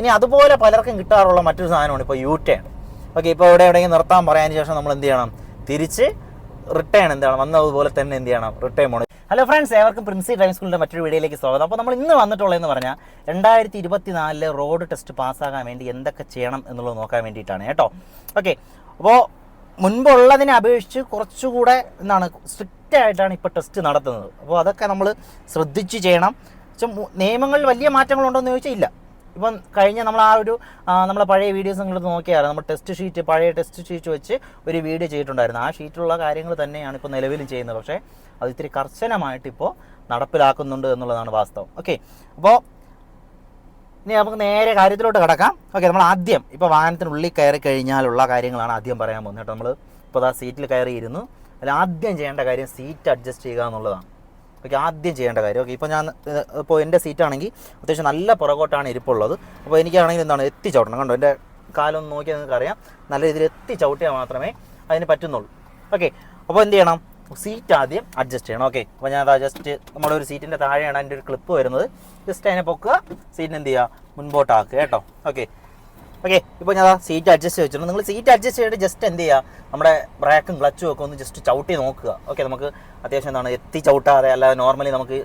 ഇനി അതുപോലെ പലർക്കും കിട്ടാറുള്ള മറ്റൊരു സാധനമാണ് ഇപ്പോൾ യു ടേൺ ഓക്കെ ഇപ്പോൾ ഇവിടെ എവിടെയെങ്കിലും നിർത്താൻ പറയാൻ ശേഷം നമ്മൾ എന്ത് ചെയ്യണം? തിരിച്ച് റിട്ടേൺ എന്താണ് വന്നതുപോലെ തന്നെ എന്ത് ചെയ്യണം? റിട്ടേൺ പോകണം ഹലോ ഫ്രണ്ട്സ് ഏവർക്കും പ്രിൻസി ഡ്രൈവിംഗ് സ്കൂളിന്റെ മറ്റൊരു വീഡിയോയിലേക്ക് സ്വാഗതം. അപ്പോൾ നമ്മൾ ഇന്ന് വന്നിട്ടുള്ളതെന്ന് പറഞ്ഞാൽ രണ്ടായിരത്തി ഇരുപത്തി നാലിലെ റോഡ് ടെസ്റ്റ് പാസ്സാകാൻ വേണ്ടി എന്തൊക്കെ ചെയ്യണം എന്നുള്ളത് നോക്കാൻ വേണ്ടിയിട്ടാണ് കേട്ടോ. ഓക്കെ അപ്പോൾ മുൻപുള്ളതിനെ അപേക്ഷിച്ച് കുറച്ചുകൂടെ എന്താണ് സ്ട്രിക്റ്റ് ആയിട്ടാണ് ഇപ്പോൾ ടെസ്റ്റ് നടത്തുന്നത്. അപ്പോൾ അതൊക്കെ നമ്മൾ ശ്രദ്ധിച്ച് ചെയ്യണം. പക്ഷെ നിയമങ്ങളിൽ വലിയ മാറ്റങ്ങളുണ്ടോ എന്ന് ചോദിച്ചാൽ ഇല്ല. ഇപ്പം കഴിഞ്ഞ നമ്മൾ ആ ഒരു നമ്മളെ പഴയ വീഡിയോസ് നിങ്ങൾ നോക്കിയാൽ നമ്മൾ ടെസ്റ്റ് ഷീറ്റ് പഴയ ടെസ്റ്റ് ഷീറ്റ് വെച്ച് ഒരു വീഡിയോ ചെയ്തിട്ടുണ്ടായിരുന്നു. ആ ഷീറ്റിലുള്ള കാര്യങ്ങൾ തന്നെയാണ് ഇപ്പോൾ നിലവിലും ചെയ്യുന്നത്. പക്ഷേ അത് ഇത്തിരി കർശനമായിട്ട് ഇപ്പോൾ നടപ്പിലാക്കുന്നുണ്ട് എന്നുള്ളതാണ് വാസ്തവം. ഓക്കെ അപ്പോൾ ഇനി നമുക്ക് നേരെ കാര്യത്തിലോട്ട് കിടക്കാം. ഓക്കെ നമ്മൾ ആദ്യം ഇപ്പോൾ വാഹനത്തിനുള്ളിൽ കയറി കഴിഞ്ഞാലുള്ള കാര്യങ്ങളാണ് ആദ്യം പറയാൻ പോകുന്നത്. കേട്ടോ നമ്മൾ ഇപ്പോൾ ആ സീറ്റിൽ കയറിയിരുന്നു. അതിൽ ആദ്യം ചെയ്യേണ്ട കാര്യം സീറ്റ് അഡ്ജസ്റ്റ് ചെയ്യുക എന്നുള്ളതാണ്. ഓക്കെ ആദ്യം ചെയ്യേണ്ട കാര്യം. ഓക്കെ ഇപ്പോൾ ഞാൻ ഇപ്പോൾ എന്റെ സീറ്റാണെങ്കിൽ അത്യാവശ്യം നല്ല പുറകോട്ടാണ് ഇരിപ്പുള്ളത്. അപ്പോൾ എനിക്കാണെങ്കിൽ എന്താണ് എത്തിച്ചവിടണം. കണ്ടോ എന്റെ കാലൊന്ന് നോക്കിയാൽ നിങ്ങൾക്ക് അറിയാം നല്ല രീതിയിൽ എത്തിച്ചവിട്ടിയാൽ മാത്രമേ അതിന് പറ്റുന്നുള്ളൂ. ഓക്കെ അപ്പോൾ എന്ത് ചെയ്യണം? സീറ്റ് ആദ്യം അഡ്ജസ്റ്റ് ചെയ്യണം. ഓക്കെ അപ്പോൾ ഞാൻ ജസ്റ്റ് നമ്മുടെ ഒരു സീറ്റിന്റെ താഴെയാണ് അതിന്റെ ഒരു ക്ലിപ്പ് വരുന്നത്. ജസ്റ്റ് അതിനെ പൊക്കുക. സീറ്റിന് എന്ത് ചെയ്യുക? മുൻപോട്ടാക്കുക കേട്ടോ. ഓക്കെ ഓക്കെ ഇപ്പോൾ ഞാൻ സീറ്റ് അഡ്ജസ്റ്റ് വെച്ചിട്ടുണ്ട് നിങ്ങൾ സീറ്റ് അഡ്ജസ്റ്റ് ചെയ്തിട്ട് ജസ്റ്റ് എന്ത് ചെയ്യുക നമ്മുടെ ബ്രേക്കും ക്ലച്ചും ഒക്കെ ഒന്ന് ജസ്റ്റ് ചവിട്ടി നോക്കുക. ഓക്കെ നമുക്ക് അത്യാവശ്യം എന്താണ് എത്തി ചവിട്ടാതെ അല്ലാതെ നോർമലി നമുക്ക്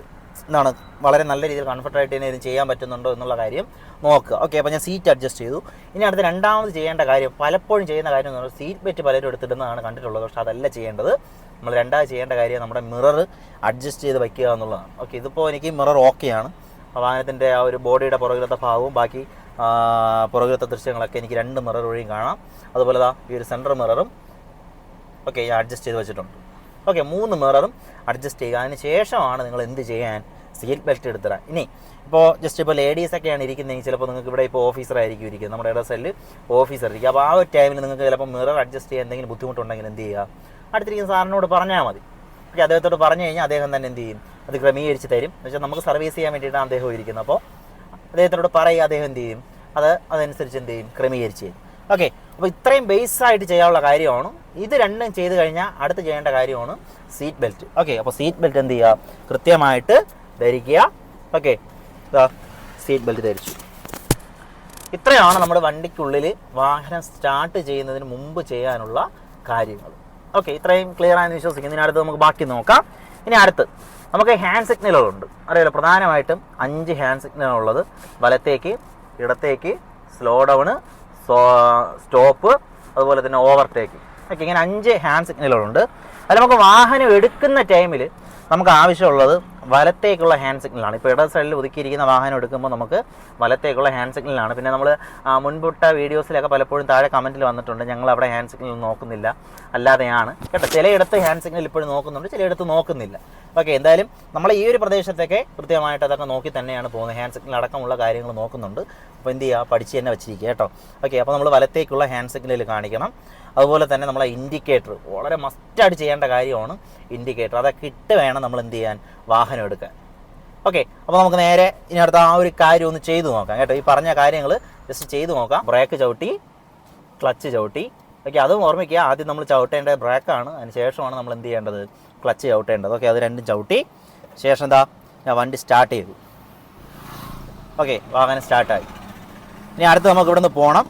എന്താണ് വളരെ നല്ല രീതിയിൽ കംഫർട്ടായിട്ട് തന്നെ ഇത് ചെയ്യാൻ പറ്റുന്നുണ്ടോ എന്നുള്ള കാര്യം നോക്കുക. ഓക്കെ അപ്പോൾ ഞാൻ സീറ്റ് അഡ്ജസ്റ്റ് ചെയ്തു. ഇനി അടുത്ത രണ്ടാമത് ചെയ്യേണ്ട കാര്യം പലപ്പോഴും ചെയ്യുന്ന കാര്യം എന്ന് പറഞ്ഞാൽ സീറ്റ് ബെറ്റ് പലരും എടുത്തിടുന്നതാണ് കണ്ടിട്ടുള്ളത്. പക്ഷേ അതല്ല ചെയ്യേണ്ടത്. നമ്മൾ രണ്ടാമത് ചെയ്യേണ്ട കാര്യം നമ്മുടെ മിറർ അഡ്ജസ്റ്റ് ചെയ്ത് വയ്ക്കുക എന്നുള്ളതാണ്. ഓക്കെ ഇതിപ്പോൾ എനിക്ക് മിറർ ഓക്കെയാണ് വാഹനത്തിന്റെ ആ ഒരു ബോഡിയുടെ പുറകിലത്തെ ഭാഗവും ബാക്കി പുറകിലത്തെ ദൃശ്യങ്ങളൊക്കെ എനിക്ക് രണ്ട് മിറർ വഴിയും കാണാം. അതുപോലെ ദാ ഈ ഒരു സെന്റർ മിററും ഓക്കെ ഞാൻ അഡ്ജസ്റ്റ് ചെയ്ത് വെച്ചിട്ടുണ്ട്. ഓക്കെ മൂന്ന് മിററും അഡ്ജസ്റ്റ് ചെയ്യുക അതിന് ശേഷമാണ് നിങ്ങൾ എന്ത് ചെയ്യാൻ സീറ്റ് ബെൽറ്റ് എടുത്തിടാൻ ഇനി ഇപ്പോൾ ജസ്റ്റ് ഇപ്പോൾ ലേഡീസ് ഒക്കെയാണ് ഇരിക്കുന്നതെങ്കിൽ ചിലപ്പോൾ നിങ്ങൾക്ക് ഇവിടെ ഇപ്പോൾ ഓഫീസറായിരിക്കും ഇരിക്കുന്നത്. നമ്മുടെ ഇട സെല്ല് ഓഫീസർ ഇരിക്കും. അപ്പോൾ ആ ഒരു ടൈമിൽ നിങ്ങൾക്ക് ചിലപ്പോൾ മിറർ അഡ്ജസ്റ്റ് ചെയ്യാൻ എന്തെങ്കിലും ബുദ്ധിമുട്ടുണ്ടെങ്കിൽ എന്ത് ചെയ്യുക? അടുത്തിരിക്കുന്ന സാറിനോട് പറഞ്ഞാൽ മതി. ഓക്കെ അദ്ദേഹത്തോട് പറഞ്ഞു കഴിഞ്ഞാൽ അദ്ദേഹം തന്നെ എന്ത് ചെയ്യും? അത് ക്രമീകരിച്ച് തരും. എന്ന് വെച്ചാൽ നമുക്ക് സർവീസ് ചെയ്യാൻ വേണ്ടിയിട്ടാണ് അദ്ദേഹം ഇരിക്കുന്നത്. അപ്പോൾ അദ്ദേഹത്തിനോട് പറയുക അദ്ദേഹം എന്ത് ചെയ്യും? അത് അതനുസരിച്ച് എന്ത് ചെയ്യും? ക്രമീകരിച്ച് ചെയ്യും. ഓക്കെ അപ്പോൾ ഇത്രയും ബേസായിട്ട് ചെയ്യാനുള്ള കാര്യമാണ്. ഇത് രണ്ടും ചെയ്ത് കഴിഞ്ഞാൽ അടുത്ത് ചെയ്യേണ്ട കാര്യമാണ് സീറ്റ് ബെൽറ്റ് ഓക്കെ അപ്പോൾ സീറ്റ് ബെൽറ്റ് എന്ത് ചെയ്യുക? കൃത്യമായിട്ട് ധരിക്കുക. ഓക്കെ സീറ്റ് ബെൽറ്റ് ധരിച്ചു. ഇത്രയാണ് നമ്മുടെ വണ്ടിക്കുള്ളിൽ വാഹനം സ്റ്റാർട്ട് ചെയ്യുന്നതിന് മുമ്പ് ചെയ്യാനുള്ള കാര്യങ്ങൾ. ഓക്കെ ഇത്രയും ക്ലിയർ ആയെന്ന് വിശ്വസിക്കുന്നു. ഇനി അടുത്ത് നമുക്ക് ബാക്കി നോക്കാം. ഇനി അടുത്ത്. നമുക്ക് ഹാൻഡ് സിഗ്നലുകളുണ്ട് അറിയാലോ പ്രധാനമായിട്ടും അഞ്ച് ഹാൻഡ് സിഗ്നലുള്ളത് വലത്തേക്ക് ഇടത്തേക്ക് സ്ലോ ഡൗൺ സ്റ്റോപ്പ് അതുപോലെ തന്നെ ഓവർടേക്ക് ഓക്കെ ഇങ്ങനെ അഞ്ച് ഹാൻഡ് സിഗ്നലുകളുണ്ട് അതിൽ നമുക്ക് വാഹനം എടുക്കുന്ന ടൈമിൽ നമുക്ക് ആവശ്യമുള്ളത് വലത്തേക്കുള്ള ഹാൻഡ് സിഗ്നലാണ് ഇപ്പോൾ ഇടത് സൈഡിൽ ഒതുക്കിയിരിക്കുന്ന വാഹനം എടുക്കുമ്പോൾ നമുക്ക് വലത്തേക്കുള്ള ഹാൻഡ് സിഗ്നലാണ് പിന്നെ നമ്മൾ മുൻപുട്ട വീഡിയോസിലൊക്കെ പലപ്പോഴും താഴെ കമന്റിൽ വന്നിട്ടുണ്ട്. ഞങ്ങൾ അവിടെ ഹാൻഡ് സിഗ്നൽ നോക്കുന്നില്ല. അല്ലാതെയാണ്. കേട്ടോ ചിലയിടത്ത് ഹാൻഡ് സിഗ്നൽ ഇപ്പോഴും നോക്കുന്നുണ്ട് ചിലയിടത്ത് നോക്കുന്നില്ല. ഓക്കെ എന്തായാലും നമ്മൾ ഈ ഒരു പ്രദേശത്തൊക്കെ കൃത്യമായിട്ട് അതൊക്കെ നോക്കി തന്നെയാണ് പോകുന്നത്. ഹാൻഡ് സിഗ്നൽ അടക്കമുള്ള കാര്യങ്ങൾ നോക്കുന്നുണ്ട്. അപ്പോൾ എന്ത് ചെയ്യുക? പഠിച്ച് തന്നെ വെച്ചിരിക്കുക കേട്ടോ. ഓക്കെ അപ്പോൾ നമ്മൾ വലത്തേക്കുള്ള ഹാൻഡ് സിഗ്നൽ കാണിക്കണം. അതുപോലെ തന്നെ നമ്മളെ ഇൻഡിക്കേറ്റർ വളരെ മസ്റ്റായിട്ട് ചെയ്യേണ്ട കാര്യമാണ് ഇൻഡിക്കേറ്റർ അതൊക്കെ ഇട്ട് വേണം നമ്മൾ എന്ത് ചെയ്യാൻ? വാഹനം എടുക്കാൻ. ഓക്കെ അപ്പോൾ നമുക്ക് നേരെ ഇനി അടുത്ത ആ ഒരു കാര്യം ഒന്ന് ചെയ്തു നോക്കാം കേട്ടോ. ഈ പറഞ്ഞ കാര്യങ്ങൾ ജസ്റ്റ് ചെയ്തു നോക്കാം. ബ്രേക്ക് ചവിട്ടി ക്ലച്ച് ചവിട്ടി. ഓക്കെ അതും ഓർമ്മിക്കുക ആദ്യം നമ്മൾ ചവിട്ടേണ്ടത് ബ്രേക്കാണ് അതിന് ശേഷമാണ് നമ്മൾ എന്ത് ചെയ്യേണ്ടത്? ക്ലച്ച് ചവിട്ടേണ്ടത്. ഓക്കെ അത് രണ്ടും ചവിട്ടി. ശേഷം എന്താ ഞാൻ വണ്ടി സ്റ്റാർട്ട് ചെയ്തു. ഓക്കെ വാഹനം സ്റ്റാർട്ടായി ഇനി അടുത്ത് നമുക്ക് ഇവിടെ നിന്ന് പോകണം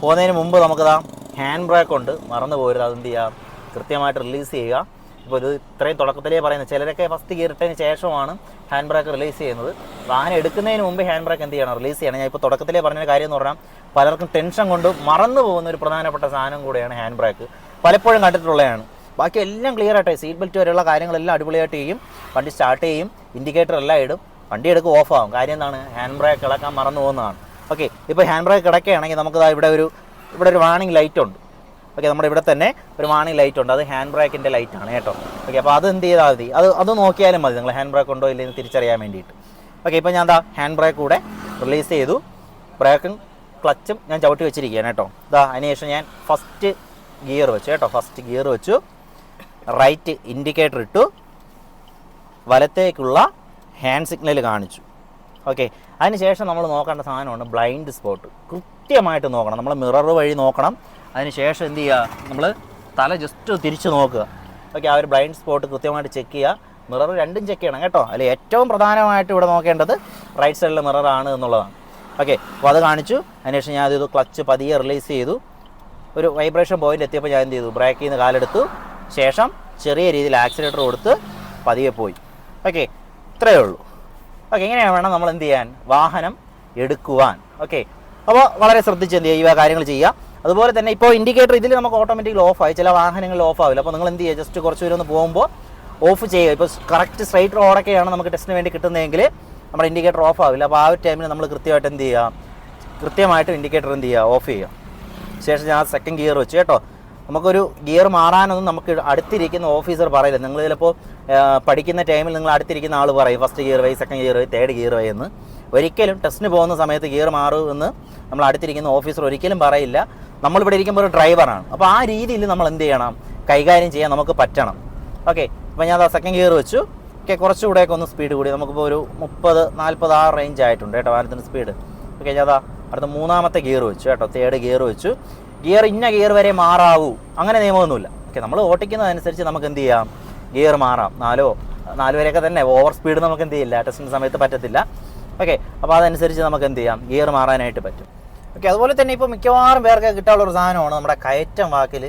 പോകുന്നതിന് മുമ്പ് നമുക്കിതാ ഹാൻഡ് ബ്രേക്ക് ഉണ്ട്. മറന്നു പോരുത് അതെന്ത് ചെയ്യുക കൃത്യമായിട്ട് റിലീസ് ചെയ്യുക. ഇപ്പോൾ ഇത് ഇത്രയും തുടക്കത്തിലേ പറയുന്നത് ചിലരൊക്കെ ഫസ്റ്റ് കയറിട്ടതിന് ശേഷമാണ് ഹാൻഡ് ബ്രേക്ക് റിലീസ് ചെയ്യുന്നത്. വാഹനം എടുക്കുന്നതിന് മുമ്പ് ഹാൻഡ് ബ്രേക്ക് എന്ത് ചെയ്യണം? റിലീസ് ചെയ്യണം. ഞാൻ ഇപ്പോൾ തുടക്കത്തിലേ പറഞ്ഞ കാര്യം എന്ന് പറഞ്ഞാൽ പലർക്കും ടെൻഷൻ കൊണ്ട് മറന്നു പോകുന്ന ഒരു പ്രധാനപ്പെട്ട സാധനം കൂടെയാണ് ഹാൻഡ് ബ്രേക്ക് പലപ്പോഴും കണ്ടിട്ടുള്ളതാണ്. ബാക്കി എല്ലാം ക്ലിയർ ആയിട്ട് സീറ്റ് ബെൽറ്റ് വരെയുള്ള കാര്യങ്ങളെല്ലാം അടിപൊളിയായിട്ട് ചെയ്യും. വണ്ടി സ്റ്റാർട്ട് ചെയ്യും. ഇൻഡിക്കേറ്റർ എല്ലാം ഇടും. വണ്ടി എടുക്കും ഓഫ് ആവും. കാര്യം എന്താണ്? ഹാൻഡ് ബ്രേക്ക് ഇളക്കാൻ മറന്നു പോകുന്നതാണ്. ഓക്കെ ഇപ്പോൾ ഹാൻഡ് ബ്രേക്ക് കിടക്കുകയാണെങ്കിൽ നമുക്ക് ദാ ഇവിടെ ഒരു ഇവിടെ ഒരു വാണിംഗ് ലൈറ്റ് ഉണ്ട്. ഓക്കെ നമ്മുടെ ഇവിടെ തന്നെ ഒരു വാണിംഗ് ലൈറ്റ് ഉണ്ട്. അത് ഹാൻഡ് ബ്രേക്കിന്റെ ലൈറ്റാണ് കേട്ടോ. ഓക്കെ അപ്പോൾ അത് എന്ത് ചെയ്താൽ മതി? അത് അത് നോക്കിയാലും മതി നിങ്ങൾ ഹാൻഡ് ബ്രേക്ക് ഉണ്ടോ ഇല്ലെന്ന് തിരിച്ചറിയാൻ വേണ്ടിയിട്ട്. ഓക്കെ ഇപ്പോൾ ഞാൻ എന്താ ഹാൻഡ് ബ്രേക്ക് കൂടെ റിലീസ് ചെയ്തു. ബ്രേക്കും ക്ലച്ചും ഞാൻ ചവിട്ടി വെച്ചിരിക്കുകയാണ് കേട്ടോ. ഇതാ അതിനുശേഷം ഞാൻ ഫസ്റ്റ് ഗിയർ വെച്ചു കേട്ടോ. ഫസ്റ്റ് ഗിയർ വെച്ചു. റൈറ്റ് ഇൻഡിക്കേറ്റർ ഇട്ടു. വലത്തേക്കുള്ള ഹാൻഡ് സിഗ്നൽ കാണിച്ചു. ഓക്കെ അതിനുശേഷം നമ്മൾ നോക്കേണ്ട സാധനമാണ് ബ്ലൈൻഡ് സ്പോട്ട്. കൃത്യമായിട്ട് നോക്കണം. നമ്മൾ മിറർ വഴി നോക്കണം. അതിനുശേഷം എന്ത് ചെയ്യുക? നമ്മൾ തല ജസ്റ്റ് തിരിച്ച് നോക്കുക. ഓക്കെ ആ ഒരു ബ്ലൈൻഡ് സ്പോട്ട് കൃത്യമായിട്ട് ചെക്ക് ചെയ്യുക. മിറർ രണ്ടും ചെക്ക് ചെയ്യണം കേട്ടോ. അല്ലെ ഏറ്റവും പ്രധാനമായിട്ട് ഇവിടെ നോക്കേണ്ടത് റൈറ്റ് സൈഡിലെ മിററാണ് എന്നുള്ളതാണ്. ഓക്കെ അപ്പോൾ അത് കാണിച്ചു. അതിനുശേഷം ഞാൻ ഇത് ക്ലച്ച് പതിയെ റിലീസ് ചെയ്തു. ഒരു വൈബ്രേഷൻ പോയിന്റ് എത്തിയപ്പോൾ ഞാൻ എന്ത് ചെയ്തു? ബ്രേക്കിൽ നിന്ന് കാലെടുത്തു. ശേഷം ചെറിയ രീതിയിൽ ആക്സിലേറ്റർ കൊടുത്ത് പതിയെ പോയി. ഓക്കെ ഇത്രയേ ഉള്ളൂ. ഓക്കെ ഇങ്ങനെയാണ് വേണം നമ്മൾ എന്ത് ചെയ്യാൻ? വാഹനം എടുക്കുവാൻ. ഓക്കെ അപ്പോൾ വളരെ ശ്രദ്ധിച്ച് എന്ത് ചെയ്യുക? കാര്യങ്ങൾ ചെയ്യുക. അതുപോലെ തന്നെ ഇപ്പോൾ ഇൻഡിക്കേറ്റർ ഇതിൽ നമുക്ക് ഓട്ടോമാറ്റിക്കലി ഓഫ് ആയി. ചില വാഹനങ്ങളിൽ ഓഫ് ആവില്ല. അപ്പോൾ നിങ്ങൾ എന്ത് ചെയ്യുക? ജസ്റ്റ് കുറച്ച് ദൂരം ഒന്ന് പോകുമ്പോൾ ഓഫ് ചെയ്യുക. ഇപ്പോൾ കറക്റ്റ് സ്ട്രൈറ്റ് റോഡൊക്കെയാണ് നമുക്ക് ടെസ്റ്റിന് വേണ്ടി കിട്ടുന്നതെങ്കിൽ നമ്മുടെ ഇൻഡിക്കേറ്റർ ഓഫ് ആവില്ല. അപ്പോൾ ആ ഒരു ടൈമിൽ നമ്മൾ കൃത്യമായിട്ട് എന്ത് ചെയ്യുക? കൃത്യമായിട്ട് ഇൻഡിക്കേറ്റർ എന്ത് ചെയ്യുക? ഓഫ് ചെയ്യുക. ശേഷം ഞാൻ സെക്കൻഡ് ഗിയർ വെച്ച് കേട്ടോ. നമുക്കൊരു ഗിയർ മാറാനൊന്നും നമുക്ക് അടുത്തിരിക്കുന്ന ഓഫീസർ പറയില്ല. നിങ്ങൾ ചിലപ്പോൾ പഠിക്കുന്ന ടൈമിൽ നിങ്ങൾ അടുത്തിരിക്കുന്ന ആൾ പറയും. First gear Y second gear Y third gear Y എന്ന്. ഒരിക്കലും ടെസ്റ്റിന് പോകുന്ന സമയത്ത് ഗിയർ മാറുമെന്ന് നമ്മൾ അടുത്തിരിക്കുന്ന ഓഫീസർ ഒരിക്കലും പറയില്ല. നമ്മളിവിടെ ഇരിക്കുമ്പോൾ ഒരു ഡ്രൈവറാണ് അപ്പോൾ ആ രീതിയിൽ നമ്മൾ എന്ത് ചെയ്യണം? കൈകാര്യം ചെയ്യാൻ നമുക്ക് പറ്റണം. ഓക്കെ അപ്പോൾ ഞാൻ സെക്കൻഡ് ഗിയർ വെച്ചു. ഓക്കെ കുറച്ചുകൂടെയൊക്കെ ഒന്ന് സ്പീഡ് കൂടി. നമുക്കിപ്പോൾ ഒരു മുപ്പത് നാൽപ്പത് ആ റേഞ്ച് ആയിട്ടുണ്ട് കേട്ടോ. വാഹനത്തിന്റെ സ്പീഡ് ഓക്കെ ഞാൻ അതാ അടുത്ത മൂന്നാമത്തെ ഗിയർ വെച്ചു കേട്ടോ. തേർഡ് ഗിയർ വെച്ചു. ഗിയർ ഇന്ന ഗിയർ വരെ മാറാവൂ. അങ്ങനെ നിയമമൊന്നുമില്ല. ഓക്കെ നമ്മൾ ഓട്ടിക്കുന്നതനുസരിച്ച് നമുക്ക് എന്ത് ചെയ്യാം? ഗിയർ മാറാം. നാലോ നാല് വരെയൊക്കെ തന്നെ. ഓവർ സ്പീഡ് നമുക്ക് എന്ത് ചെയ്യില്ല. ടെസ്റ്റിന്റെ സമയത്ത് പറ്റത്തില്ല. ഓക്കെ അപ്പോൾ അതനുസരിച്ച് നമുക്ക് എന്ത് ചെയ്യാം? ഗിയർ മാറാനായിട്ട് പറ്റും. ഓക്കെ അതുപോലെ തന്നെ ഇപ്പോൾ മിക്കവാറും പേർക്ക് കിട്ടാനുള്ള ഒരു സാധനമാണ് നമ്മുടെ കയറ്റം വാക്കിൽ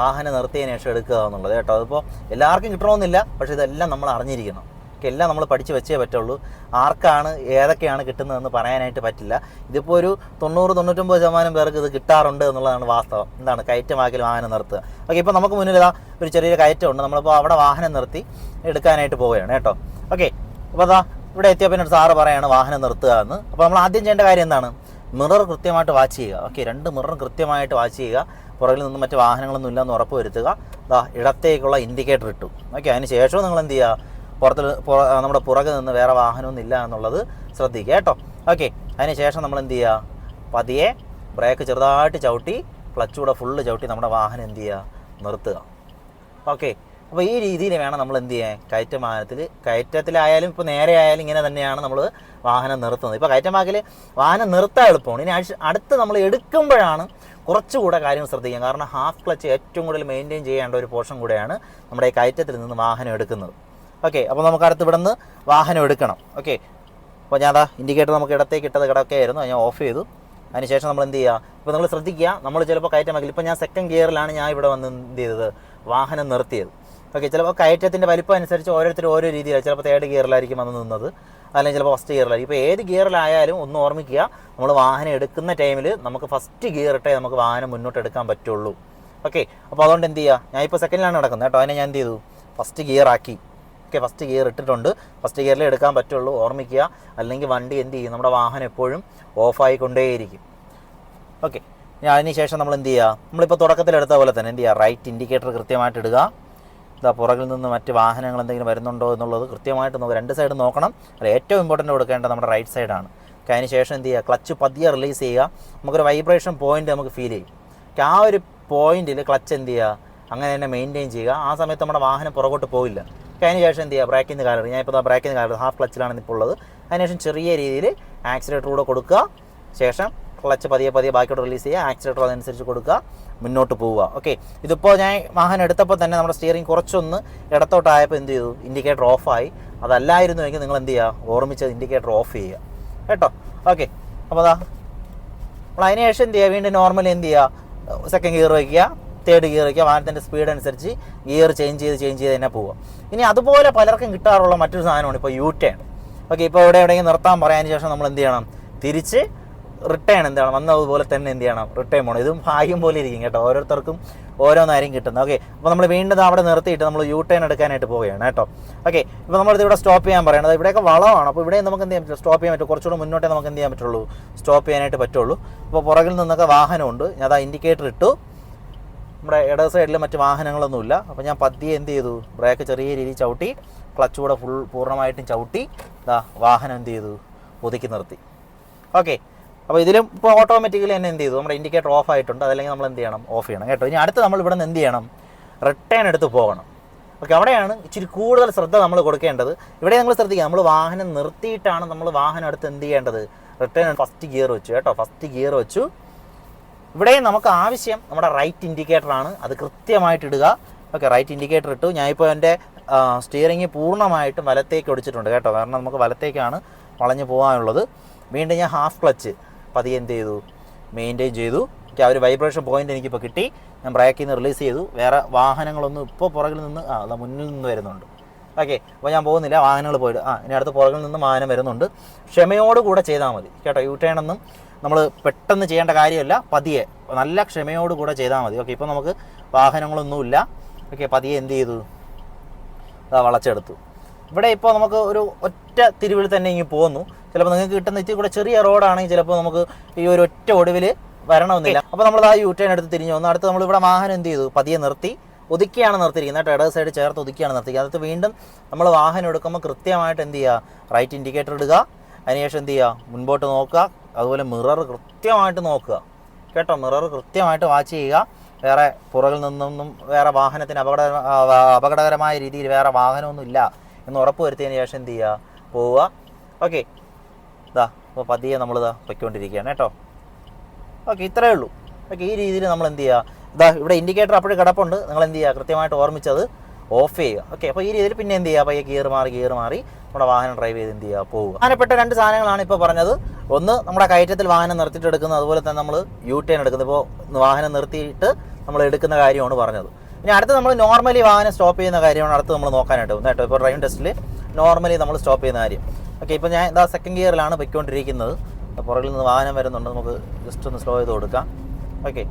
വാഹനം നിർത്തിയതിനു ശേഷം എടുക്കുക എന്നുള്ളത് കേട്ടോ. അതിപ്പോൾ എല്ലാവർക്കും കിട്ടണമെന്നില്ല പക്ഷേ ഇതെല്ലാം നമ്മൾ അറിഞ്ഞിരിക്കണം. ഒക്കെ എല്ലാം നമ്മൾ പഠിച്ച് വെച്ചേ പറ്റുള്ളൂ. ആർക്കാണ് ഏതൊക്കെയാണ് കിട്ടുന്നതെന്ന് പറയാനായിട്ട് പറ്റില്ല. ഇതിപ്പോൾ ഒരു തൊണ്ണൂറ് തൊണ്ണൂറ്റൊമ്പത് ശതമാനം പേർക്ക് ഇത് കിട്ടാറുണ്ട് എന്നുള്ളതാണ് വാസ്തവം. എന്താണ്? കയറ്റമാക്കി വാഹനം നിർത്തുക. ഓക്കെ ഇപ്പോൾ നമുക്ക് മുന്നിൽ ഇതാ ഒരു ചെറിയൊരു കയറ്റമുണ്ട്. നമ്മളിപ്പോൾ അവിടെ വാഹനം നിർത്തി എടുക്കാനായിട്ട് പോവുകയാണ് കേട്ടോ. ഓക്കെ അപ്പോൾ അതാ ഇവിടെ എത്തിയപ്പോൾ പിന്നെ സാറ് പറയാണ് വാഹനം നിർത്തുക എന്ന്. അപ്പോൾ നമ്മൾ ആദ്യം ചെയ്യേണ്ട കാര്യം എന്താണ്? മിറർ കൃത്യമായിട്ട് വാച്ച് ചെയ്യുക. ഓക്കെ രണ്ട് മിററും കൃത്യമായിട്ട് വാച്ച് ചെയ്യുക. പുറകിൽ നിന്ന് മറ്റ് വാഹനങ്ങളൊന്നും ഇല്ലെന്ന് ഉറപ്പ് വരുത്തുക. ദാ ഇടത്തേക്കുള്ള ഇൻഡിക്കേറ്റർ ഇട്ടു. ഓക്കെ അതിന് ശേഷവും നിങ്ങൾ എന്ത് ചെയ്യുക? പുറത്ത് നമ്മുടെ പുറകെ നിന്ന് വേറെ വാഹനമൊന്നും ഇല്ല എന്നുള്ളത് ശ്രദ്ധിക്കുക കേട്ടോ. ഓക്കെ അതിന് ശേഷം നമ്മൾ എന്ത് ചെയ്യുക? പതിയെ ബ്രേക്ക് ചെറുതായിട്ട് ചവിട്ടി ക്ലച്ച് കൂടെ ഫുള്ള് ചവിട്ടി നമ്മുടെ വാഹനം എന്ത് ചെയ്യുക? നിർത്തുക. ഓക്കെ അപ്പോൾ ഈ രീതിയിൽ വേണം നമ്മൾ എന്ത് ചെയ്യാൻ? കയറ്റമാനത്തിൽ കയറ്റത്തിലായാലും ഇപ്പോൾ നേരെ ആയാലും ഇങ്ങനെ തന്നെയാണ് നമ്മൾ വാഹനം നിർത്തുന്നത്. ഇപ്പോൾ കയറ്റമാക്കിൽ വാഹനം നിർത്താൻ എളുപ്പമാണ്. ഇനി അടുത്ത് നമ്മൾ എടുക്കുമ്പോഴാണ് കുറച്ചുകൂടെ കാര്യങ്ങൾ ശ്രദ്ധിക്കുക. കാരണം ഹാഫ് ക്ലച്ച് ഏറ്റവും കൂടുതൽ മെയിന്റെയിൻ ചെയ്യേണ്ട ഒരു പോർഷൻ കൂടെയാണ് നമ്മുടെ ഈ കയറ്റത്തിൽ നിന്ന് വാഹനം എടുക്കുന്നത്. ഓക്കെ അപ്പോൾ നമുക്ക് അടുത്ത് ഇവിടെ നിന്ന് വാഹനം എടുക്കണം. ഓക്കെ അപ്പോൾ ഞാൻ അതാ ഇൻഡിക്കേറ്റർ നമുക്ക് ഇടത്തേക്ക് ഇട്ടത് അത് ഞാൻ ഓഫ് ചെയ്തു. അതിനുശേഷം നമ്മൾ എന്ത് ചെയ്യുക ഇപ്പോൾ നിങ്ങൾ ശ്രദ്ധിക്കുക നമ്മൾ ചിലപ്പോൾ കയറ്റമാക്കില്ല ഇപ്പോൾ ഞാൻ സെക്കൻഡ് ഗിയറിലാണ് ഞാൻ ഇവിടെ വന്ന് എന്ത് ചെയ്തത്? വാഹനം നിർത്തിയത്. ഓക്കെ ചിലപ്പോൾ കയറ്റത്തിന്റെ വലിപ്പം അനുസരിച്ച് ഓരോരുത്തരും ഓരോ രീതിയിലാണ് ചിലപ്പോൾ തേർഡ് ഗിയറിലായിരിക്കും വന്ന് നിന്നത്. അല്ലെങ്കിൽ ചിലപ്പോൾ ഫസ്റ്റ് ഗിയറിലായിരിക്കും ഇപ്പോൾ ഏത് ഗിയറിലായാലും ഒന്ന് ഓർമ്മിക്കുക നമ്മൾ വാഹനം എടുക്കുന്ന ടൈമിൽ നമുക്ക് ഫസ്റ്റ് ഗിയർ ഇട്ടേ നമുക്ക് വാഹനം മുന്നോട്ട് എടുക്കാൻ പറ്റുള്ളൂ. ഓക്കെ അപ്പോൾ അതുകൊണ്ട് എന്ത് ചെയ്യുക ഞാൻ ഇപ്പോൾ സെക്കൻഡിലാണ് നടക്കുന്നത് കേട്ടോ. അതിനെ ഞാൻ എന്ത് ചെയ്തു? ഫസ്റ്റ് ഗിയർ ആക്കി. ഓക്കെ ഫസ്റ്റ് ഗിയർ ഇട്ടിട്ടുണ്ട്. ഫസ്റ്റ് ഗിയറിൽ എടുക്കാൻ പറ്റുള്ളൂ ഓർമ്മിക്കുക. അല്ലെങ്കിൽ വണ്ടി എന്ത് ചെയ്യും? നമ്മുടെ വാഹനം എപ്പോഴും ഓഫായിക്കൊണ്ടേയിരിക്കും ഓക്കെ ഇനി അതിന് ശേഷം നമ്മൾ എന്ത് ചെയ്യുക? നമ്മളിപ്പോൾ തുടക്കത്തിൽ എടുത്ത പോലെ തന്നെ എന്ത് ചെയ്യുക? റൈറ്റ് ഇൻഡിക്കേറ്റർ കൃത്യമായിട്ട് ഇടുക. ഇതാ പുറകിൽ നിന്ന് മറ്റ് വാഹനങ്ങൾ എന്തെങ്കിലും വരുന്നുണ്ടോ എന്നുള്ളത് കൃത്യമായിട്ട് നോക്കുക. രണ്ട് സൈഡ് നോക്കണം. അല്ല ഏറ്റവും ഇമ്പോർട്ടന്റ് കൊടുക്കേണ്ടത് നമ്മുടെ റൈറ്റ് സൈഡാണ് അതിന് ശേഷം എന്ത് ചെയ്യുക? ക്ലച്ച് പതിയെ റിലീസ് ചെയ്യുക. നമുക്കൊരു വൈബ്രേഷൻ പോയിന്റ് നമുക്ക് ഫീൽ ചെയ്യും. ആ ഒരു പോയിന്റിൽ ക്ലച്ച് എന്ത് ചെയ്യുക? അങ്ങനെ തന്നെ മെയിന്റെയിൻ ചെയ്യുക. ആ സമയത്ത് നമ്മുടെ വാഹനം പുറകോട്ട് ഓക്കെ അതിന് ശേഷം എന്ത് ചെയ്യുക? ബ്രേക്കിൽ നിന്ന് കാലറി ഞാൻ ഇപ്പോൾ ബ്രേക്കിൽ നിന്ന് കാലറി ഹാഫ് ക്ലച്ചിലാണ് ഇപ്പോൾ ഉള്ളത് അതിനുശേഷം ചെറിയ രീതിയിൽ ആക്സിലേറ്റർ കൂടെ കൊടുക്കുക. ശേഷം ക്ലച്ച് പതിയെ പതിയെ ബാക്കിയോട് റിലീസ് ചെയ്യുക. ആക്സിലേറ്റർ അതനുസരിച്ച് കൊടുക്കുക. മുന്നോട്ട് പോവുക. ഓക്കെ ഇതിപ്പോൾ ഞാൻ വാഹനം എടുത്തപ്പോൾ തന്നെ നമ്മുടെ സ്റ്റിയറിംഗ് കുറച്ചൊന്ന് ഇടത്തോട്ടായപ്പോൾ എന്ത് ചെയ്തു? ഇൻഡിക്കേറ്റർ ഓഫായി അതല്ലായിരുന്നുവെങ്കിൽ നിങ്ങൾ എന്ത് ചെയ്യുക? ഓർമ്മിച്ചത് ഇൻഡിക്കേറ്റർ ഓഫ് ചെയ്യുക. കേട്ടോ? ഓക്കെ അപ്പോൾ അതാ നമ്മൾ അതിന് ശേഷം എന്ത് ചെയ്യുക? വീണ്ടും നോർമലി എന്ത് ചെയ്യുക? സെക്കൻഡ് ഗിയർ വയ്ക്കുക. തേർഡ് ഗിയർ വയ്ക്കുക വാഹനത്തിന്റെ സ്പീഡ് അനുസരിച്ച് ഗിയർ ചേഞ്ച് ചെയ്ത് ചേഞ്ച് ചെയ്ത് തന്നെ പോവുക. ഇനി അതുപോലെ പലർക്കും കിട്ടാറുള്ള മറ്റൊരു സാധനമാണ് ഇപ്പോൾ യു ടേൺ ഓക്കെ ഇപ്പോൾ ഇവിടെ എവിടെയെങ്കിലും നിർത്താൻ പറയാൻ ശേഷം നമ്മൾ എന്ത് ചെയ്യണം? തിരിച്ച് റിട്ടേൺ എന്താണ് വന്നതുപോലെ തന്നെ എന്ത് ചെയ്യണം? റിട്ടേൺ പോകണം. ഇതും ഭാഗ്യം പോലെ ഇരിക്കും കേട്ടോ. ഓരോരുത്തർക്കും ഓരോന്നായിരിക്കും കിട്ടുന്നത്. ഓക്കെ അപ്പോൾ നമ്മൾ വീണ്ടും അവിടെ നിർത്തിയിട്ട് നമ്മൾ യു ടേൺ എടുക്കാനായിട്ട് പോവുകയാണ് കേട്ടോ. ഓക്കെ ഇപ്പോൾ നമ്മളിത് ഇവിടെ സ്റ്റോപ്പ് ചെയ്യാൻ പറയണത് ഇവിടെയൊക്കെ വളമാണ് അപ്പോൾ ഇവിടെ നമുക്ക് എന്ത് ചെയ്യാൻ പറ്റും? സ്റ്റോപ്പ് ചെയ്യാൻ പറ്റും. കുറച്ചുകൂടെ മുന്നോട്ടേ നമുക്ക് എന്ത് ചെയ്യാൻ പറ്റുള്ളൂ? സ്റ്റോപ്പ് ചെയ്യാനായിട്ട് പറ്റുള്ളൂ. അപ്പോൾ പുറകിൽ നിന്നൊക്കെ വാഹനമുണ്ട്. ഞാൻ അതാ ഇൻഡിക്കേറ്റർ ഇട്ടു. നമ്മുടെ ഇട സൈഡിൽ മറ്റ് വാഹനങ്ങളൊന്നുമില്ല. അപ്പോൾ ഞാൻ പതിയെ എന്ത് ചെയ്തു? ബ്രേക്ക് ചെറിയ രീതിയിൽ ചവിട്ടി ക്ലച്ച് കൂടെ ഫുൾ പൂർണമായിട്ടും ചവിട്ടി ഇതാ വാഹനം എന്ത് ചെയ്തു? ഒതുക്കി നിർത്തി. ഓക്കെ അപ്പോൾ ഇതിലും ഇപ്പോൾ ഓട്ടോമാറ്റിക്കലി തന്നെ എന്ത് ചെയ്തു? നമ്മുടെ ഇൻഡിക്കേറ്റർ ഓഫ് ആയിട്ടുണ്ട്. അതല്ലെങ്കിൽ നമ്മൾ എന്ത് ചെയ്യണം? ഓഫ് ചെയ്യണം കേട്ടോ. ഇനി അടുത്ത് നമ്മൾ ഇവിടെ നിന്ന് എന്ത് ചെയ്യണം? റിട്ടേൺ എടുത്ത് പോകണം. ഓക്കെ അവിടെയാണ് ഇച്ചിരി കൂടുതൽ ശ്രദ്ധ നമ്മൾ കൊടുക്കേണ്ടത്. ഇവിടെ നമ്മൾ ശ്രദ്ധിക്കുക നമ്മൾ വാഹനം നിർത്തിയിട്ടാണ് നമ്മൾ വാഹനം അടുത്ത് എന്ത് ചെയ്യേണ്ടത്? റിട്ടേൺ ഫസ്റ്റ് ഗിയർ വെച്ചു കേട്ടോ. ഫസ്റ്റ് ഗിയർ വെച്ചു. ഇവിടെ നമുക്ക് ആവശ്യം നമ്മുടെ റൈറ്റ് ഇൻഡിക്കേറ്റർ ആണ്. അത് കൃത്യമായിട്ട് ഇടുക. ഓക്കെ റൈറ്റ് ഇൻഡിക്കേറ്റർ ഇട്ടു. ഞാനിപ്പോൾ എന്റെ സ്റ്റിയറിംഗ് പൂർണമായിട്ടും വലത്തേക്ക് ഒടിച്ചിട്ടുണ്ട് കേട്ടോ. കാരണം നമുക്ക് വലത്തേക്കാണ് വളഞ്ഞു പോകാനുള്ളത്. വീണ്ടും ഞാൻ ഹാഫ് ക്ലച്ച് പതിയെ എന്ത് ചെയ്തു? മെയിന്റെയിൻ ചെയ്തു. ഓക്കെ ആ ഒരു വൈബ്രേഷൻ പോയിന്റ് എനിക്കിപ്പോൾ കിട്ടി. ഞാൻ ബ്രേക്കിൽ നിന്ന് റിലീസ് ചെയ്തു. വേറെ വാഹനങ്ങളൊന്നും ഇപ്പോൾ പുറകിൽ നിന്ന് ആ മുന്നിൽ നിന്ന് വരുന്നുണ്ട്. ഓക്കെ അപ്പോൾ ഞാൻ പോകുന്നില്ല. വാഹനങ്ങൾ പോയിട്ട് ആ ഇനി അടുത്ത് പുറകിൽ നിന്ന് വാഹനം വരുന്നുണ്ട്. ക്ഷമയോടുകൂടെ ചെയ്താൽ മതി. കേട്ടോ യു ടേൺ ഒന്നും നമ്മൾ പെട്ടെന്ന് ചെയ്യേണ്ട കാര്യമല്ല പതിയെ നല്ല ക്ഷമയോടുകൂടെ ചെയ്താൽ മതി. ഓക്കെ ഇപ്പോൾ നമുക്ക് വാഹനങ്ങളൊന്നുമില്ല. ഓക്കെ പതിയെ എന്ത് ചെയ്തു? അതാ വളച്ചെടുത്തു. ഇവിടെ ഇപ്പോൾ നമുക്ക് ഒരു ഒറ്റ തിരിവിൽ തന്നെ ഇങ്ങ് പോകുന്നു ചിലപ്പോൾ നിങ്ങൾക്ക് കിട്ടുന്ന ഇച്ചിരി കൂടെ ചെറിയ റോഡാണെങ്കിൽ ചിലപ്പോൾ നമുക്ക് ഈ ഒരു ഒറ്റ ഒടുവിൽ വരണമെന്നില്ല. അപ്പോൾ നമ്മൾ ആ യു ടേൺ എടുത്ത് തിരിഞ്ഞു വന്നു. അടുത്ത് നമ്മൾ ഇവിടെ വാഹനം എന്ത് ചെയ്തു? പതിയെ നിർത്തി. ഒതുക്കിയാണ് നിർത്തിയിരിക്കുന്നത് കേട്ടോ. ഇടത് സൈഡ് ചേർത്ത് ഒതുക്കിയാണ് നിർത്തിയിരിക്കുന്നത്. അടുത്ത് വീണ്ടും നമ്മൾ വാഹനം എടുക്കുമ്പോൾ കൃത്യമായിട്ട് എന്ത് ചെയ്യുക? റൈറ്റ് ഇൻഡിക്കേറ്റർ ഇടുക. അതിനുശേഷം എന്ത് ചെയ്യുക? മുൻപോട്ട് നോക്കുക. അതുപോലെ മിറർ കൃത്യമായിട്ട് നോക്കുക. കേട്ടോ? മിറർ കൃത്യമായിട്ട് വാച്ച് ചെയ്യുക. വേറെ പുറകിൽ നിന്നൊന്നും വേറെ വാഹനത്തിന് അപകട അപകടകരമായ രീതിയിൽ വേറെ വാഹനമൊന്നും ഇല്ല എന്ന് ഉറപ്പ് വരുത്തിയതിന് ശേഷം എന്ത് ചെയ്യുക? പോവുക. ഓക്കെ ഇതാ അപ്പോൾ പതിയെ നമ്മൾ നമ്മളിതാ പൊയ്ക്കൊണ്ടിരിക്കുകയാണ് കേട്ടോ. ഓക്കെ ഇത്രയേ ഉള്ളൂ. ഓക്കെ ഈ രീതിയിൽ നമ്മൾ എന്ത് ചെയ്യുക? ഇതാ ഇവിടെ ഇൻഡിക്കേറ്റർ അപ്പോഴും കിടപ്പുണ്ട്. നിങ്ങൾ എന്ത് ചെയ്യുക? കൃത്യമായിട്ട് ഓർമ്മിച്ചത് ഓഫ് ചെയ്യുക. ഓക്കെ അപ്പോൾ ഈ രീതിയിൽ പിന്നെ എന്ത് ചെയ്യുക? പയ്യെ ഗിയർ മാറി ഗിയർ മാറി നമ്മുടെ വാഹനം ഡ്രൈവ് ചെയ്ത് എന്ത് ചെയ്യുക? പോവുക. പ്രധാനപ്പെട്ട രണ്ട് സാധനങ്ങളാണ് ഇപ്പോൾ പറഞ്ഞത്. ഒന്ന് നമ്മുടെ കയറ്റത്തിൽ വാഹനം നിർത്തിയിട്ട് എടുക്കുന്നത്. അതുപോലെ തന്നെ നമ്മൾ യു ടേൺ എടുക്കുന്നത്. ഇപ്പോൾ വാഹനം നിർത്തിയിട്ട് നമ്മൾ എടുക്കുന്ന കാര്യമാണ് പറഞ്ഞത്. ഇനി അടുത്ത് നമ്മൾ നോർമലി വാഹനം സ്റ്റോപ്പ് ചെയ്യുന്ന കാര്യമാണ് അടുത്ത് നമ്മൾ നോക്കാനായിട്ട് പോകുന്നത് കേട്ടോ. ഇപ്പോൾ ഡ്രൈവിംഗ് ടെസ്റ്റിൽ നോർമലി നമ്മൾ സ്റ്റോപ്പ് ചെയ്യുന്ന കാര്യം. ഓക്കെ ഇപ്പോൾ ഞാൻ ഇതാ സെക്കൻഡ് ഗിയറിലാണ് പൊയ്ക്കൊണ്ടിരിക്കുന്നത്. പുറകിൽ നിന്ന് വാഹനം വരുന്നുണ്ട്. നമുക്ക് ജസ്റ്റ് ഒന്ന് സ്ലോ ചെയ്ത് കൊടുക്കാം. ഓക്കെ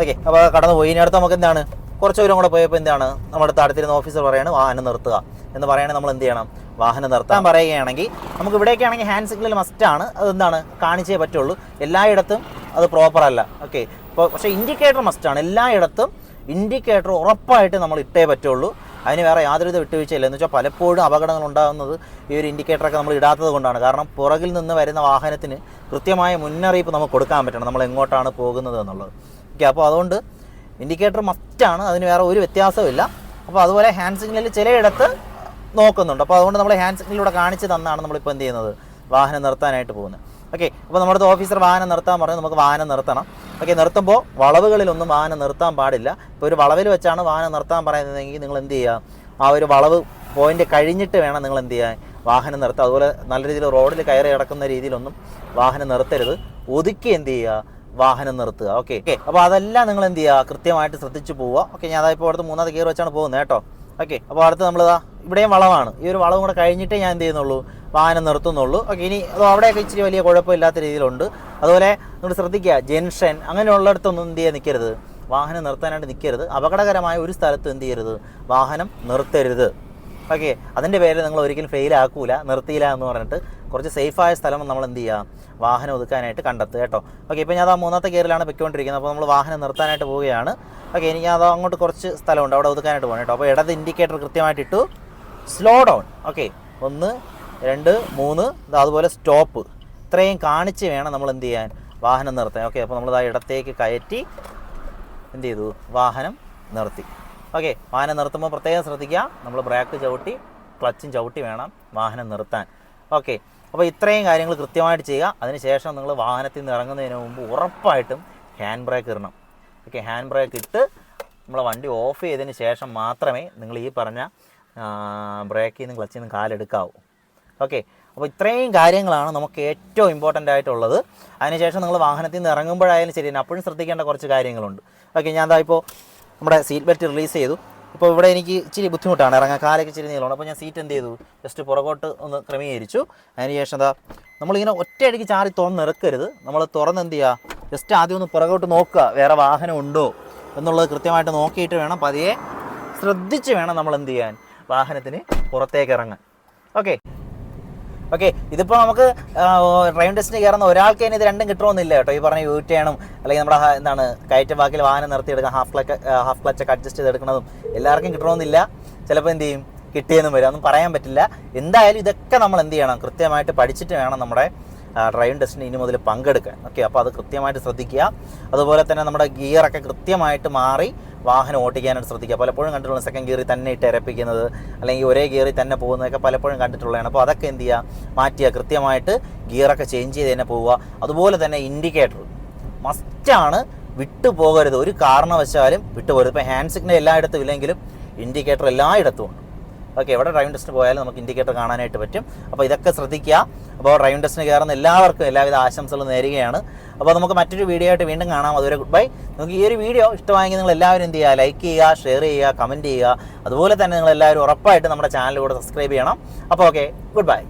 ഓക്കെ അപ്പോൾ കടന്നു പോയി ഇനി അടുത്ത് നമുക്ക് എന്താണ്? കുറച്ച് ദൂരം കൂടെ പോയപ്പോൾ എന്താണ്? നമ്മുടെ അടുത്തിരുന്ന ഓഫീസർ പറയാണ് വാഹനം നിർത്തുക. എന്ന് പറയുകയാണെങ്കിൽ നമ്മൾ എന്ത് ചെയ്യണം? വാഹനം നിർത്താൻ പറയുകയാണെങ്കിൽ നമുക്ക് ഇവിടെയൊക്കെ ആണെങ്കിൽ ഹാൻഡ് സിഗ്നൽ മസ്റ്റാണ് അതെന്താണ് കാണിച്ചേ പറ്റുള്ളൂ. എല്ലായിടത്തും അത് പ്രോപ്പർ അല്ല. ഓക്കെ ഇപ്പോൾ പക്ഷേ ഇൻഡിക്കേറ്റർ മസ്റ്റാണ് എല്ലായിടത്തും ഇൻഡിക്കേറ്റർ ഉറപ്പായിട്ട് നമ്മൾ ഇട്ടേ പറ്റുള്ളൂ. അതിന് വേറെ യാതൊരുവിധ വിട്ടുവീഴ്ചയില്ല. എന്ന് വെച്ചാൽ പലപ്പോഴും അപകടങ്ങൾ ഉണ്ടാകുന്നത് ഈ ഒരു ഇൻഡിക്കേറ്ററൊക്കെ നമ്മൾ ഇടാത്തത് കൊണ്ടാണ്. കാരണം പുറകിൽ നിന്ന് വരുന്ന വാഹനത്തിന് കൃത്യമായ മുന്നറിയിപ്പ് നമുക്ക് കൊടുക്കാൻ പറ്റണം. നമ്മൾ എങ്ങോട്ടാണ് പോകുന്നത് എന്നുള്ളത്. ഓക്കെ അപ്പോൾ അതുകൊണ്ട് ഇൻഡിക്കേറ്റർ മസ്റ്റാണ് അതിന് വേറെ ഒരു വ്യത്യാസമില്ല അപ്പോൾ അതുപോലെ ഹാൻഡ് സിഗ്നലിൽ ചിലയിടത്ത് നോക്കുന്നുണ്ട്. അപ്പോൾ അതുകൊണ്ട് നമ്മൾ ഹാൻഡ് സിഗ്നലിലൂടെ കാണിച്ച് തന്നാണ് നമ്മളിപ്പോൾ എന്ത് ചെയ്യുന്നത്? വാഹനം നിർത്താനായിട്ട് പോകുന്നത്. ഓക്കെ അപ്പോൾ നമ്മുടെ ഓഫീസർ വാഹനം നിർത്താൻ പറഞ്ഞു. നമുക്ക് വാഹനം നിർത്തണം. ഓക്കെ നിർത്തുമ്പോൾ വളവുകളിലൊന്നും വാഹനം നിർത്താൻ പാടില്ല. ഇപ്പോൾ ഒരു വളവിൽ വെച്ചാണ് വാഹനം നിർത്താൻ പറയുന്നതെങ്കിൽ നിങ്ങൾ എന്ത് ചെയ്യുക? ആ ഒരു വളവ് പോയിന്റ് കഴിഞ്ഞിട്ട് വേണം നിങ്ങൾ എന്ത് ചെയ്യാൻ? വാഹനം നിർത്തുക അതുപോലെ നല്ല രീതിയിൽ റോഡിൽ കയറി കിടക്കുന്ന രീതിയിലൊന്നും വാഹനം നിർത്തരുത്. ഒതുക്കി എന്ത് ചെയ്യുക? വാഹനം നിർത്തുക. ഓക്കെ അപ്പോൾ അതെല്ലാം നിങ്ങൾ എന്ത് ചെയ്യുക? കൃത്യമായിട്ട് ശ്രദ്ധിച്ചു പോവുക. ഓക്കെ ഞാൻ അതായത് ഇപ്പോൾ അടുത്ത് മൂന്നാമത്തെ കയറി വെച്ചാണ് പോകുന്നത് കേട്ടോ. ഓക്കെ അപ്പോൾ അടുത്ത് നമ്മളിതാ ഇവിടെയും വളവാണ്. ഈ ഒരു വളവും കൂടെ കഴിഞ്ഞിട്ടേ ഞാൻ എന്ത് ചെയ്യുന്നുള്ളൂ? വാഹനം നിർത്തുന്നുള്ളൂ. ഓക്കെ ഇനി അത് അവിടെയൊക്കെ ഇച്ചിരി വലിയ കുഴപ്പമില്ലാത്ത രീതിയിലുണ്ട്. അതുപോലെ നിങ്ങൾ ശ്രദ്ധിക്കുക ജംഗ്ഷൻ അങ്ങനെയുള്ളിടത്തൊന്നും എന്ത് ചെയ്യാൻ നിൽക്കരുത് വാഹനം നിർത്താനായിട്ട് നിൽക്കരുത് അപകടകരമായ ഒരു സ്ഥലത്ത് എന്ത് ചെയ്യരുത്? വാഹനം നിർത്തരുത്. ഓക്കെ അതിന്റെ പേരിൽ നിങ്ങൾ ഒരിക്കലും ഫെയിൽ ആക്കൂല നിർത്തിയില്ല എന്ന് പറഞ്ഞിട്ട് കുറച്ച് സേഫായ സ്ഥലം നമ്മൾ എന്ത് ചെയ്യുക വാഹനം ഒതുക്കാനായിട്ട് കണ്ടെത്തുക കേട്ടോ. ഓക്കെ ഇപ്പോൾ ഞാൻ അതാ മൂന്നാമത്തെ ഗിയറിലാണ് പൊയ്ക്കൊണ്ടിരിക്കുന്നത്. അപ്പോൾ നമ്മൾ വാഹനം നിർത്താനായിട്ട് പോവുകയാണ്. ഓക്കെ എനിക്ക് അത് അങ്ങോട്ട് കുറച്ച് സ്ഥലമുണ്ട്. അവിടെ ഒതുക്കാനായിട്ട് പോകണം കേട്ടോ. അപ്പോൾ ഇടത് ഇൻഡിക്കേറ്റർ കൃത്യമായിട്ട് ഇട്ടു. സ്ലോ ഡൗൺ ഓക്കെ ഒന്ന് രണ്ട് മൂന്ന് അതുപോലെ സ്റ്റോപ്പ് ഇത്രയും കാണിച്ച് വേണം നമ്മൾ എന്ത് ചെയ്യാൻ? വാഹനം നിർത്താൻ. ഓക്കെ അപ്പോൾ നമ്മൾ ആ ഇടത്തേക്ക് കയറ്റി എന്ത് ചെയ്തു? വാഹനം നിർത്തി. ഓക്കെ വാഹനം നിർത്തുമ്പോൾ പ്രത്യേകം ശ്രദ്ധിക്കുക. നമ്മൾ ബ്രേക്ക് ചവിട്ടി ക്ലച്ചും ചവിട്ടി വേണം വാഹനം നിർത്താൻ. ഓക്കെ അപ്പോൾ ഇത്രയും കാര്യങ്ങൾ കൃത്യമായിട്ട് ചെയ്യുക. അതിനുശേഷം നിങ്ങൾ വാഹനത്തിൽ നിന്ന് ഇറങ്ങുന്നതിന് മുമ്പ് ഉറപ്പായിട്ടും ഹാൻഡ് ബ്രേക്ക് ഇടണം. ഓക്കെ ഹാൻഡ് ബ്രേക്ക് ഇട്ട് നമ്മളെ വണ്ടി ഓഫ് ചെയ്തതിന് ശേഷം മാത്രമേ നിങ്ങൾ ഈ പറഞ്ഞ ബ്രേക്കിൽ നിന്നും ക്ലച്ചിൽ നിന്നും കാലെടുക്കാവൂ. ഓക്കെ അപ്പോൾ ഇത്രയും കാര്യങ്ങളാണ് നമുക്ക് ഏറ്റവും ഇമ്പോർട്ടന്റ് ആയിട്ടുള്ളത്. അതിനുശേഷം നിങ്ങൾ വാഹനത്തിൽ നിന്ന് ഇറങ്ങുമ്പോഴായാലും ശരി അപ്പോഴും ശ്രദ്ധിക്കേണ്ട കുറച്ച് കാര്യങ്ങളുണ്ട്. ഓക്കെ ഞാൻ ദാ ഇപ്പോൾ നമ്മുടെ സീറ്റ് ബെൽറ്റ് റിലീസ് ചെയ്തു. ഇപ്പോൾ ഇവിടെ എനിക്ക് ഇച്ചിരി ബുദ്ധിമുട്ടാണ്. ഇറങ്ങാൻ കാലൊക്കെ ഇച്ചിരി നീളമാണ്. അപ്പോൾ ഞാൻ സീറ്റ് എന്ത് ചെയ്തു? ജസ്റ്റ് പുറകോട്ട് ഒന്ന് ക്രമീകരിച്ചു. അതിനുശേഷം എന്താ നമ്മളിങ്ങനെ ഒറ്റയടിക്ക് ചാറി തുറന്നിറക്കരുത് നമ്മൾ തുറന്ന് എന്ത് ചെയ്യുക? ജസ്റ്റ് ആദ്യം ഒന്ന് പുറകോട്ട് നോക്കുക. വേറെ വാഹനം ഉണ്ടോ എന്നുള്ളത് കൃത്യമായിട്ട് നോക്കിയിട്ട് വേണം. പതിയെ ശ്രദ്ധിച്ച് വേണം നമ്മൾ എന്ത് ചെയ്യാൻ? വാഹനത്തിന് പുറത്തേക്ക് ഇറങ്ങാൻ. ഓക്കെ ഓക്കെ ഇതിപ്പോൾ നമുക്ക് ഡ്രൈവിംഗ് ടെസ്റ്റിന് കയറുന്ന ഒരാൾക്ക് തന്നെ ഇത് രണ്ടും കിട്ടണമെന്നില്ല കേട്ടോ. ഈ പറഞ്ഞ യൂറ്റ് ചെയ്യണം അല്ലെങ്കിൽ നമ്മുടെ എന്താണ് കയറ്റ ബാക്കിൽ വാഹനം നിർത്തിയെടുക്കാം ഹാഫ് ക്ലച്ച് ഹാഫ് ക്ലച്ചൊക്കെ അഡ്ജസ്റ്റ് ചെയ്തെടുക്കുന്നതും എല്ലാവർക്കും കിട്ടണമെന്നില്ല. ചിലപ്പോൾ എന്ത് ചെയ്യും? കിട്ടിയെന്നും വരും. അതൊന്നും പറയാൻ പറ്റില്ല. എന്തായാലും ഇതൊക്കെ നമ്മൾ എന്ത് ചെയ്യണം? കൃത്യമായിട്ട് പഠിച്ചിട്ട് വേണം നമ്മുടെ ഡ്രൈവിംഗ് ടെസ്റ്റിന് ഇനി മുതൽ പങ്കെടുക്കാൻ. ഓക്കെ അപ്പോൾ അത് കൃത്യമായിട്ട് ശ്രദ്ധിക്കുക. അതുപോലെ തന്നെ നമ്മുടെ ഗിയറൊക്കെ കൃത്യമായിട്ട് മാറി വാഹനം ഓട്ടിക്കാനായിട്ട് ശ്രദ്ധിക്കുക. പലപ്പോഴും കണ്ടിട്ടുള്ള സെക്കൻഡ് ഗിയറിൽ തന്നെ ഇട്ട് ഇരപ്പിക്കുന്നത് അല്ലെങ്കിൽ ഒരേ ഗിയറിൽ തന്നെ പോകുന്നതൊക്കെ പലപ്പോഴും കണ്ടിട്ടുള്ളതാണ്. അപ്പോൾ അതൊക്കെ എന്ത് ചെയ്യുക? മാറ്റുക. കൃത്യമായിട്ട് ഗിയറൊക്കെ ചേഞ്ച് ചെയ്ത് തന്നെ പോവുക. അതുപോലെ തന്നെ ഇൻഡിക്കേറ്റർ മസ്റ്റാണ് വിട്ടു പോകരുത്. ഒരു കാരണവശാലും വിട്ടുപോകരുത് ഇപ്പോൾ ഹാൻഡ് സിഗ്നൽ എല്ലായിടത്തും ഇല്ലെങ്കിലും ഇൻഡിക്കേറ്റർ എല്ലായിടത്തും ഉണ്ട്. ഓക്കെ എവിടെ ഡ്രൈവിംഗ് ടെസ്റ്റ് പോയാലും നമുക്ക് ഇൻഡിക്കേറ്റർ കാണാനായിട്ട് പറ്റും. അപ്പോൾ ഇതൊക്കെ ശ്രദ്ധിക്കുക. അപ്പോൾ ഡ്രൈവിംഗ് ടെസ്റ്റിന് കയറുന്ന എല്ലാവർക്കും എല്ലാവിധ ആശംസകളും നേരുകയാണ്. അപ്പോൾ നമുക്ക് മറ്റൊരു വീഡിയോ ആയിട്ട് വീണ്ടും കാണാം. അതുവരെ ഗുഡ് ബൈ നിങ്ങൾക്ക് ഈ ഒരു വീഡിയോ ഇഷ്ടമായെങ്കിൽ നിങ്ങൾ എല്ലാവരും എന്ത് ചെയ്യുക? ലൈക്ക് ചെയ്യുക ഷെയർ ചെയ്യുക കമന്റ് ചെയ്യുക. അതുപോലെ തന്നെ നിങ്ങൾ എല്ലാവരും ഉറപ്പായിട്ട് നമ്മുടെ ചാനൽ കൂടെ സബ്സ്ക്രൈബ് ചെയ്യണം. അപ്പോൾ ഓക്കെ ഗുഡ് ബൈ